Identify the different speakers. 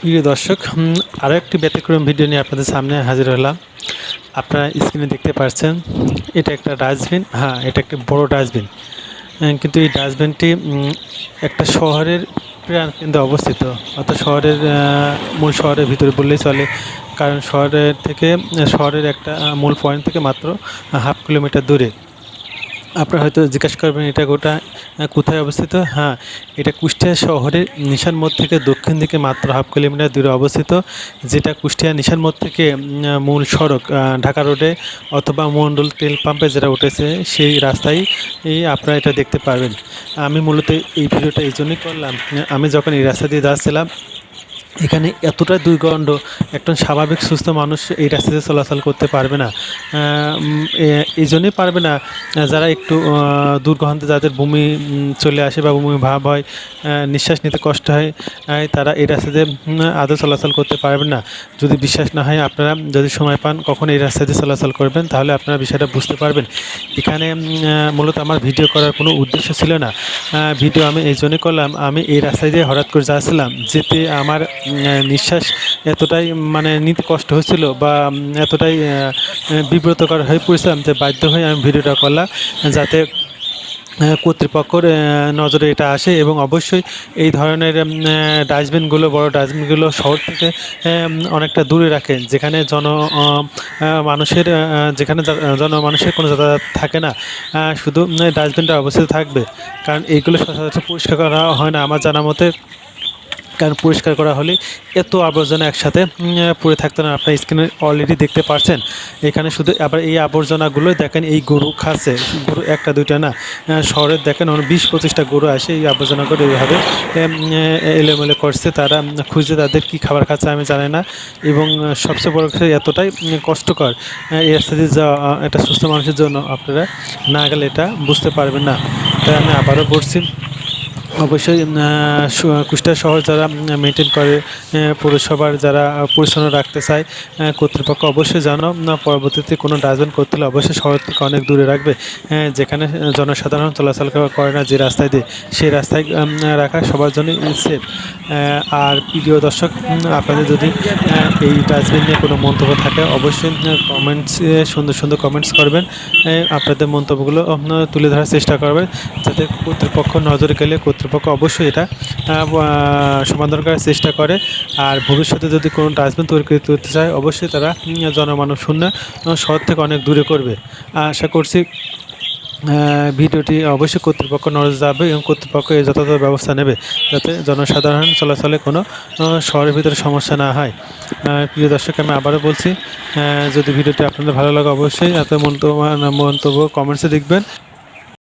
Speaker 1: প্রিয় দর্শক আরও একটি ব্যতিক্রম ভিডিও নিয়ে আপনাদের সামনে হাজির হলাম। আপনারা স্ক্রিনে দেখতে পাচ্ছেন এটা একটা ডাস্টবিন হ্যাঁ এটা একটা বড় ডাস্টবিন কিন্তু এই ডাস্টবিনটি একটা শহরের প্রাণ কেন্দ্রে অবস্থিত। অর্থাৎ শহরের মূল শহরের ভিতরে বললেই চলে। কারণ শহরের থেকে, শহরের একটা মূল পয়েন্ট থেকে মাত্র হাফ কিলোমিটার দূরে। আপনারা হয়তো জিজ্ঞাসা করবেন, এটা গোটা কোথায় অবস্থিত? হ্যাঁ এটা কুষ্টিয়া শহরের নিশান মোড় থেকে দক্ষিণ দিকে মাত্র হাফ কিলোমিটার দূরে অবস্থিত, যেটা কুষ্টিয়া নিশান মোড় থেকে মূল সড়ক ঢাকা রোডে অথবা মন্ডল তেল পাম্পে যেটা উঠেছে, সেই রাস্তায় আপনারা এটা দেখতে পারবেন। আমি মূলত এই ভিডিওটা এই জন্যই করলাম। আমি যখন এই রাস্তা দিয়ে যাচ্ছিলাম এখানে এতটা দুর্গন্ধ একজন স্বাভাবিক সুস্থ মানুষ এই রাস্তাতে চলাচল করতে পারবে না। এই জন্যই পারবে না, যারা একটু দুর্গন্ধে যাদের বমি চলে আসে বা বমি ভাব হয় নিঃশ্বাস নিতে কষ্ট হয় তারা এই রাস্তাতে আদৌ চলাচল করতে পারবেন না। যদি বিশ্বাস না হয় আপনারা যদি সময় পান, কখন এই রাস্তা দিয়ে চলাচল করবেন, তাহলে আপনারা বিষয়টা বুঝতে পারবেন। এখানে মূলত আমার ভিডিও করার কোনো উদ্দেশ্য ছিল না। ভিডিও আমি এই জন্যই করলাম, আমি এই রাস্তায় দিয়ে হঠাৎ করে যাচ্ছিলাম, যেতে আমার নিঃশ্বাস এতটাই মানে নিতে কষ্ট হচ্ছিল বা এতটাই বিব্রতকর হয়ে পড়েছিলাম যে বাধ্য হয়ে আমি ভিডিওটা করলাম যাতে কর্তৃপক্ষর নজরে এটা আসে এবং অবশ্যই এই ধরনের ডাস্টবিনগুলো, বড় ডাস্টবিনগুলো শহর থেকে অনেকটা দূরে রাখেন যেখানে জন মানুষের যেখানে জন মানুষের কোনো যাতায়াত থাকে না। শুধু ডাস্টবিনটা অবস্থিত থাকবে। কারণ এইগুলো সচরাচর পরিষ্কার করা হয় না। আমার জানা মতে কারণ পরিষ্কার করা হলে এত আবর্জনা একসাথে পড়ে থাকতো না। আপনার স্ক্রিনে অলরেডি দেখতে পারছেন। এখানে শুধু আবার এই আবর্জনাগুলো দেখেন, এই গরু খাচ্ছে। গরু একটা, দুইটা না শহরের দেখেন বিশ পঁচিশটা গরু আসে এই আবর্জনাগুলো এইভাবে এলোমেলো করছে। তারা খুঁজে তাদের কি খাবার খাচ্ছে আমি জানি না। এবং সবচেয়ে বড় কথা এতটাই কষ্টকর এই রাস্তা দিয়ে যাওয়া একটা সুস্থ মানুষের জন্য আপনারা না গেলে এটা বুঝতে পারবেন না। তাই আমি আবারও বলছি অবশ্যই কুষ্টিয়া শহর যারা মেনটেন করে পৌরসভার যারা পরিচ্ছন্ন রাখতে চায় কর্তৃপক্ষ অবশ্যই উম, পরবর্তীতে কোনো ডাস্টবিন করতে হলে অবশ্যই শহর থেকে অনেক দূরে রাখবে। যেখানে জনসাধারণ চলাচল করে না যে রাস্তায় দিয়ে সেই রাস্তায় রাখা সবার জন্য সেফ আর প্রিয় দর্শক আপনাদের যদি এই ডাস্টবিন নিয়ে কোনো মন্তব্য থাকে অবশ্যই কমেন্টস সুন্দর সুন্দর কমেন্টস করবেন। আপনাদের মন্তব্যগুলো তুলে ধরার চেষ্টা করবেন যাতে কর্তৃপক্ষ নজরে গেলে কর্তৃপক্ষ অবশ্যই এটা সমাধান করার চেষ্টা করে। আর ভবিষ্যতে যদি কোনো ডাস্টবিন তৈরি করতে চায়, অবশ্যই তারা জনমানব শূন্য শহর থেকে অনেক দূরে করবে। আশা করছি ভিডিওটি অবশ্যই কর্তৃপক্ষ নজর যাবে এবং কর্তৃপক্ষ এই যথাযথ ব্যবস্থা নেবে যাতে জনসাধারণ চলাচলে কোনো শহরের ভিতরে সমস্যা না হয়। প্রিয় দর্শক, আমি আবারও বলছি যদি ভিডিওটি আপনাদের ভালো লাগে, অবশ্যই এত মন্তব্য মন্তব্য কমেন্টসে দেখবেন।